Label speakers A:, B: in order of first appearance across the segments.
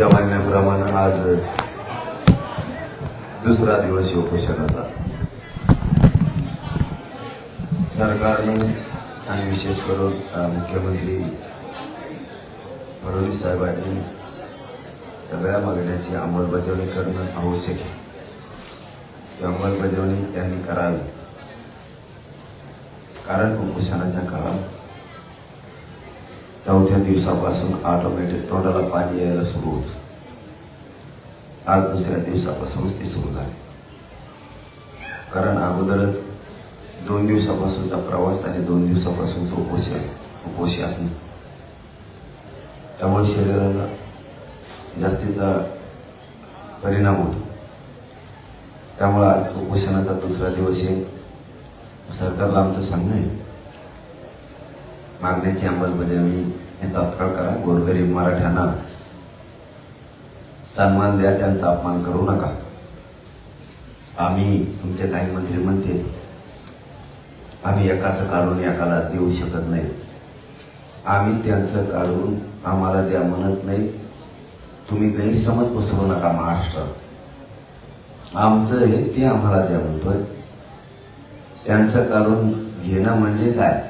A: तुमच्या म्हणण्याप्रमाणे आज दुसरा दिवस उपोषणाचा सरकारने आणि विशेष करून मुख्यमंत्री फडणवीस साहेबांनी सगळ्या मागण्याची अंमलबजावणी करणं आवश्यक आहे. ती अंमलबजावणी त्यांनी करावी. कारण उपोषणाच्या काळात चौथ्या दिवसापासून ऑटोमॅटिक तोंडाला पाणी यायला सुरू होत. आज दुसऱ्या दिवसापासूनच ती सुरू झाली. कारण अगोदरच दोन दिवसापासूनचा प्रवास आणि दोन दिवसापासूनचं आहे उपोषी असणे त्यामुळे शरीराला जास्तीचा परिणाम होतो. त्यामुळे आज उपोषणाचा दुसरा दिवस आहे. सरकारला आमचं सांगणं आहे. मागण्याची अंमलबजावणी हे तात्काळ करा. गोरगरीब मराठ्यांना सन्मान द्या त्यांचा अपमान करू नका. आम्ही तुमचे काही मंत्री म्हणते आम्ही एकाचं काढून एकाला देऊ शकत नाही. आम्ही त्यांचं काढून आम्हाला द्या म्हणत नाही. तुम्ही गैरसमज बसवू नका महाराष्ट्रात आमचं हे ते आम्हाला द्या म्हणतोय. त्यांचं काढून घेणं म्हणजे काय?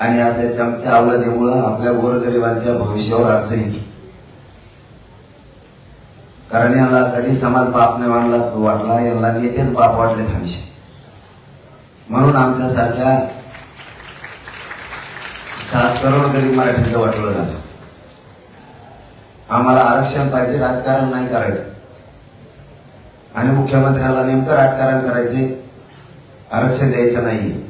A: आणि या त्या चमच्या अवलादीमुळं आपल्या गोरगरिबांच्या भविष्यावर अडचण येते कारण यांना कधी समाज बाप नाही मानला वाटला यांना नेतेच बाप वाटले खानशे म्हणून आमच्यासारख्या सात करोड गरीब मराठीचं वाटलं झालं. आम्हाला आरक्षण पाहिजे राजकारण नाही करायचं. आणि मुख्यमंत्र्याला नेमकं राजकारण करायचे आरक्षण द्यायचं नाहीये.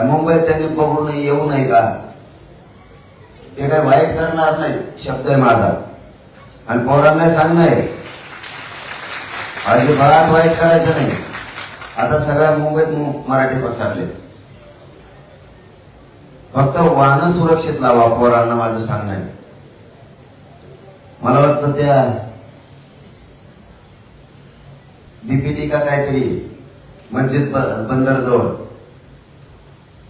A: मुंबईत त्यांनी बघून येऊ नये का? ते काही वाईट करणार नाही शब्द आहे माझा. आणि पोरांना सांगणं आहे. अजिबात वाईट करायचं नाही. आता सगळ्या मुंबईत मराठी पसरले. फक्त वाहन सुरक्षित लावा पोरांना माझं सांगणं आहे. मला वाटतं त्या बीपीटी का काहीतरी मस्जिद बंदर जवळ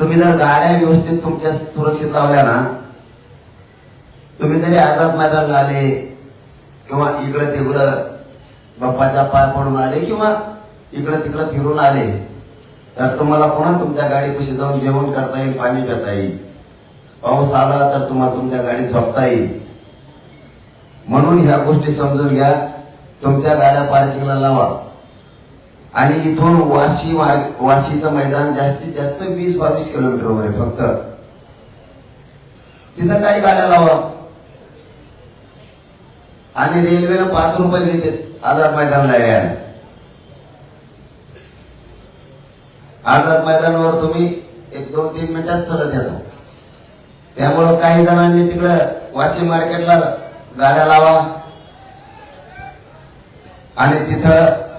A: तुम्ही जर गाड्या व्यवस्थित तुमच्या सुरक्षित लावल्या ना तुम्ही जरी आजार मैदानला आले किंवा इकडं तिकडं बाप्पाच्या पाय पडून आले किंवा इकडं तिकडं फिरून आले तर तुम्हाला पुन्हा तुमच्या गाडीपाशी जाऊन जेवण करता येईल पाणी करता येईल. पाऊस आला तर तुम्हाला तुमच्या गाडीत झोपता येईल. म्हणून ह्या गोष्टी समजून घ्या. तुमच्या गाड्या पार्किंगला लावा. आणि इथून वाशी मार्ग वाशीचं मैदान जास्तीत जास्त वीस बावीस किलोमीटरवर आहे फक्त. तिथं काही गाड्या लावा. आणि रेल्वेनं पाच रुपये घेते आझाद मैदानला यायला आझाद मैदानावर तुम्ही एक दोन तीन मिनिटात चलत येतो. त्यामुळं काही जणांनी तिकडं वाशी मार्केटला गाड्या लावा. आणि तिथं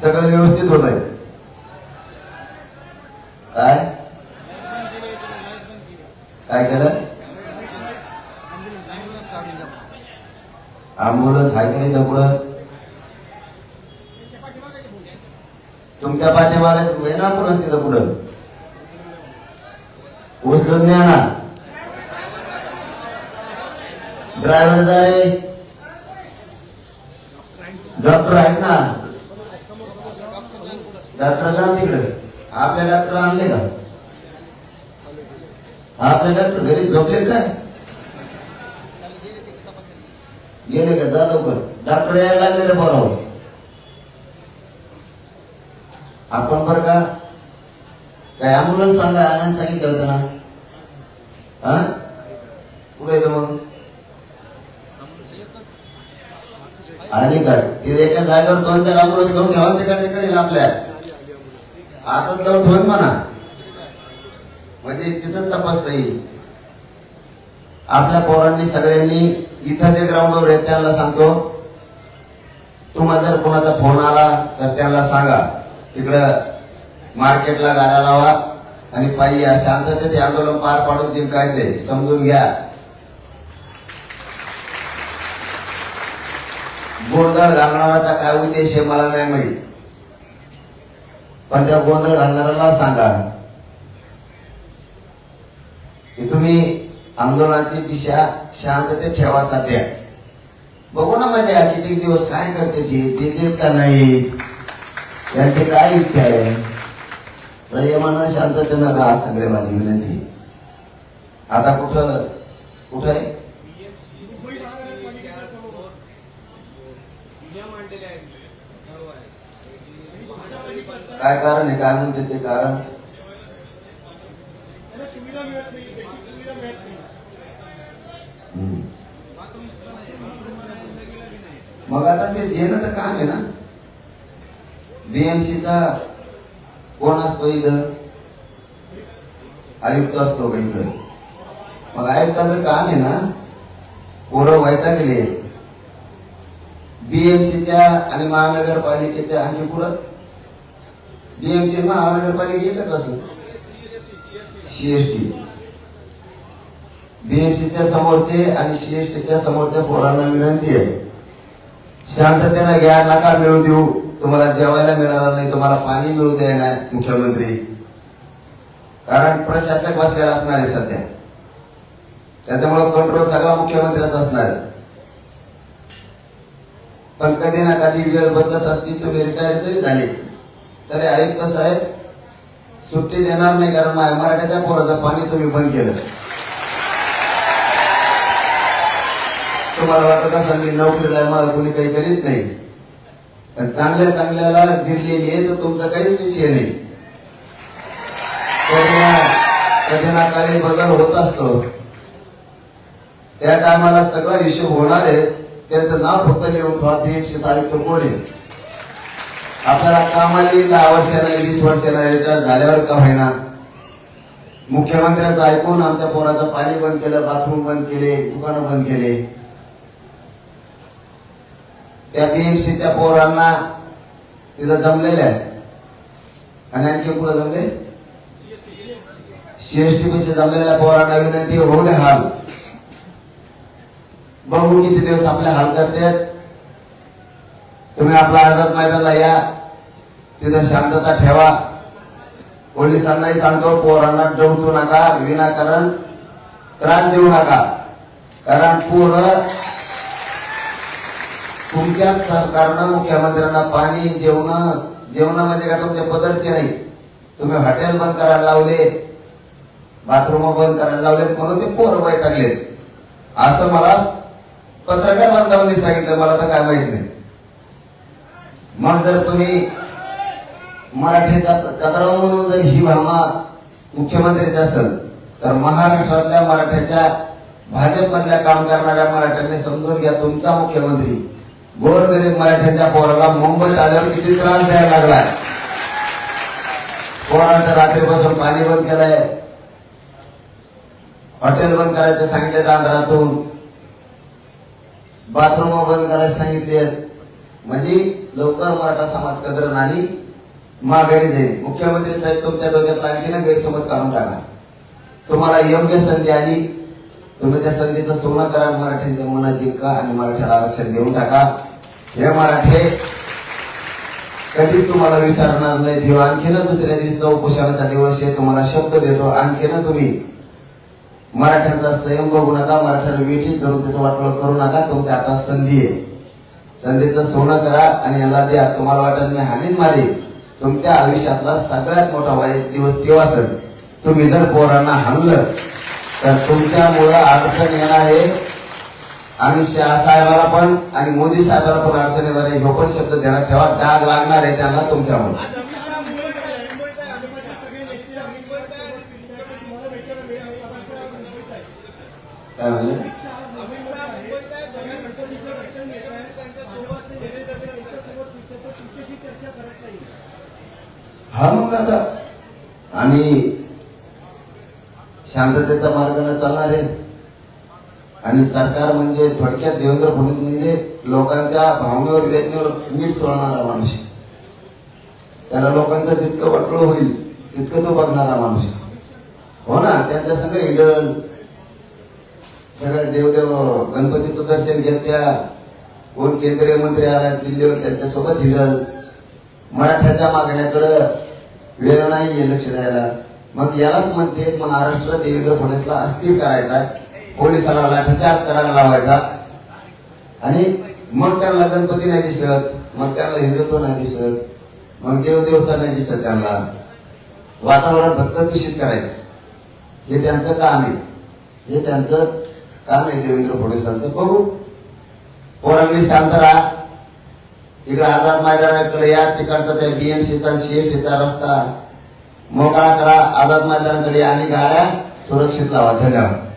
A: सगळं व्यवस्थित होत आहे काय? काय केलं? आंबोलन्स आहे का नाही तर पुढं तुमच्या पाठीमागे आहे ना पुढं तिथं पुढं. उचलून न्या ना. ड्रायव्हर जाय डॉक्टर आहेत ना. डॉक्टर जाण तिकडे. आपल्या डॉक्टर आणले का? आपले डॉक्टर घरी झोपले काय? गेले का? जा लवकर. डॉक्टर यायला लागले रे बरोबर आपण बर का? काय अँब्युलन्स सांगा आणायला सांगितलं होतं ना? हा? कुठे येतं मग? आली काय? तिथे एका जागेवर दोन चार अँब्युलन्स घेऊन घ्यावा तिकडे करेल आपल्या. आताच जाऊन ठेवून म्हणा. म्हणजे तिथंच तपासता येईल. आपल्या पोरांनी सगळ्यांनी इथं जे ग्राउंडवर आहेत त्यांना सांगतो. तुम्हाला जर कोणाचा फोन आला तर त्यांना सांगा. तिकडं मार्केटला गाड्या लावा. आणि पायी या शांततेत हे आंदोलन पार पाडून जिंकायचे समजून घ्या. गोंधळ घालणाराचा काय उद्देश आहे मला नाही माहीत. पण त्या गोंधळ घालणाऱ्याला सांगा. की तुम्ही आंदोलनाची दिशा शांततेत ठेवा सध्या. बघू ना मजा किती दिवस काय करते ते देतेत का नाही? त्यांची काय इच्छा आहे? संयमानं शांततेनं राहा सगळे माझी विनंती. आता कुठं कुठं आहे? काय कारण आहे? काय म्हणते ते कारण? मग आता ते देणं तर काम आहे ना? बीएमसीचा कोण असतो इथं आयुक्त असतो का इथं मग आयुक्ताचं काम आहे ना? पोरं व्हायता गेले बीएमसीच्या आणि महानगरपालिकेच्या आणखी पुढं? बीएमसी महानगरपालिका एकच असेल. सीएसटी बीएमसीच्या समोरचे आणि सीएसटीच्या समोरच्या पोरांना विनंती आहे. शांततेनं घ्या नका मिळू देऊ. तुम्हाला जेवायला मिळणार नाही तुम्हाला पाणी मिळू द्या मुख्यमंत्री. कारण प्रशासक बसलेला असणार आहे सध्या. त्याच्यामुळे कंट्रोल सगळा मुख्यमंत्र्याचा असणार आहे. पण कधी ना कधी वेळ बदलत असती तुम्ही रिटायर जरी झाले. तरी आयुक्त साहेब सुट्टी देणार नाही कारण मराठ्याच्या पोराचं पाणी तुम्ही बंद केलं. तुम्हाला वाटत असं मी नोकरीला मला कोणी काही करीत नाही? पण चांगल्या चांगल्याला जिरलेली आहे तर तुमचा काहीच विषय नाही. कधी ना- काही बदल होत असतो. त्या टायमाला सगळा इश्यू होणार आहे. त्याचं नाव फक्त लिहून ठेवा तीनशे कोण आहे? आपल्याला कामाला येईल दहा वर्षाला वीस वर्षाला रिटायर झाल्यावर का होईना? मुख्यमंत्र्याचं ऐकून आमच्या पोराचं पाणी बंद केलं बाथरूम बंद केले दुकानं बंद केले. त्या बीएमसीच्या पोरांना तिथं जमलेल्या आणि आणखी पुढे जमले? सीएसटी पैसे जमलेल्या पोरांना विनंती होऊ नये हाल. बघू किती दिवस आपले हाल करतात तुम्ही आपला आझाद मैदानाला या. तिथं शांतता ठेवा. पोलिसांनाही सांगतो पोरांना डोचू नका विनाकारण त्रास देऊ नका. कारण पोरं तुमच्याच सरकारनं मुख्यमंत्र्यांना पाणी जेवण जेवण म्हणजे का तुमच्या बदलचे नाही? तुम्ही हॉटेल बंद करायला लावले बाथरूम बंद करायला लावले म्हणून ते पोरं वैतागलेत असं मला पत्रकार बांधवांनी सांगितलं मला तर काय माहीत नाही. मग जर तुम्ही मराठी कचरा म्हणून जर ही भावना मुख्यमंत्र्याची असेल तर महाराष्ट्रातल्या मराठ्याच्या भाजपमधल्या काम करणाऱ्या मराठ्यांनी समजून घ्या तुमचा मुख्यमंत्री गोरगरीब मराठ्याच्या पोराला मुंबईत आल्यावर किती त्रास द्यायला लागलाय? पोरांचं रात्रीपासून पाणी बंद केलंय. हॉटेल बंद करायचं सांगितले आंध्रातून बाथरूम बंद करायला सांगितले म्हणजे लवकर मराठा समाज कदर नाही. माघारी जाईल. मुख्यमंत्री साहेब तुमच्या डोक्यात आणखी ना गैरसमज काढून टाका. तुम्हाला योग्य संधी आली तुम्ही त्या संधीचं सोनं करा मराठ्यांच्या मना जिंका आणि मराठ्याला आरक्षण देऊन टाका. हे मराठे कधीच तुम्हाला विसरणार नाही. देव आणखीन दुसऱ्या दिवशीचा उपोषणाचा दिवस आहे. तुम्हाला शब्द देतो. आणखीन तुम्ही मराठ्यांचा संयम बघू नका. मराठ्याला वेठीच धरून त्याचं वाटलं करू नका. तुमच्या आता संधी आहे. संधीचं सोनं करा आणि याला द्या. तुम्हाला वाटत मी हानीन मारे तुमच्या आयुष्यातला सगळ्यात मोठा वाईट दिवस तेव्हा तुम्ही जर पोरांना हाणलं तर तुमच्यामुळं अडचण येणार आहे. आणि शहा साहेबाला पण आणि मोदी साहेबाला पण अडचण येणार आहे. हे पण शब्द ध्यानात ठेवा. डाग लागणार आहे त्यांना तुमच्यामुळे.
B: काय अमित शहा मुंबईत आहे मुंबईत आहे अमित शहा सगळे नेते मुंबईत आहे तुम्हाला भेटायला मिळेल अमित शहा मुंबईत आहे
A: काय म्हणले
B: अमित शहा मुंबईत आहे सगळ्या गणपतीचं रक्षण घेत आहे त्यांच्यासोबत ते नेते सगळे त्यांच्यासोबत त्याचं तुमच्याशी चर्चा करत नाही
A: हा मग आता आम्ही शांततेचा मार्गाने चालणार आहे आणि सरकार म्हणजे थोडक्यात देवेंद्र फडणवीस म्हणजे लोकांच्या भावनेवर वेदनेवर मीठ सोडणारा माणूस आहे. त्याला लोकांचं जितकं वाटलं होईल तितकं तो बघणारा माणूस आहे. हो ना त्यांच्या सगळं हिडल सगळ्या देवदेव गणपतीचं दर्शन घेत त्या कोण केंद्रीय मंत्री आला दिल्लीवर त्यांच्यासोबत हिडल मराठ्याच्या मागण्याकडं वेळ नाही लक्ष द्यायला मग यालाच म्हणते महाराष्ट्र देवेंद्र फडणवीसला अस्थिर करायचा पोलिसाला लाठीचार्ज करायला लावायचा. आणि मग त्यांना गणपती नाही दिसत मग त्यांना हिंदुत्व नाही दिसत मग देवदेवता नाही दिसत त्यांना. वातावरण फक्त दूषित करायचं. हे त्यांचं काम आहे. हे त्यांचं काम आहे देवेंद्र फडणवीसांचं बघू. पोरांनी शांत राहा. इकडे आझाद मैदानाकडे या तिकडचा त्या बीएमसीचा सीएटीचा रस्ता मोकळा करा. आझाद मैदानाकडे आणि गाड्या सुरक्षित लावा. धन्यवाद.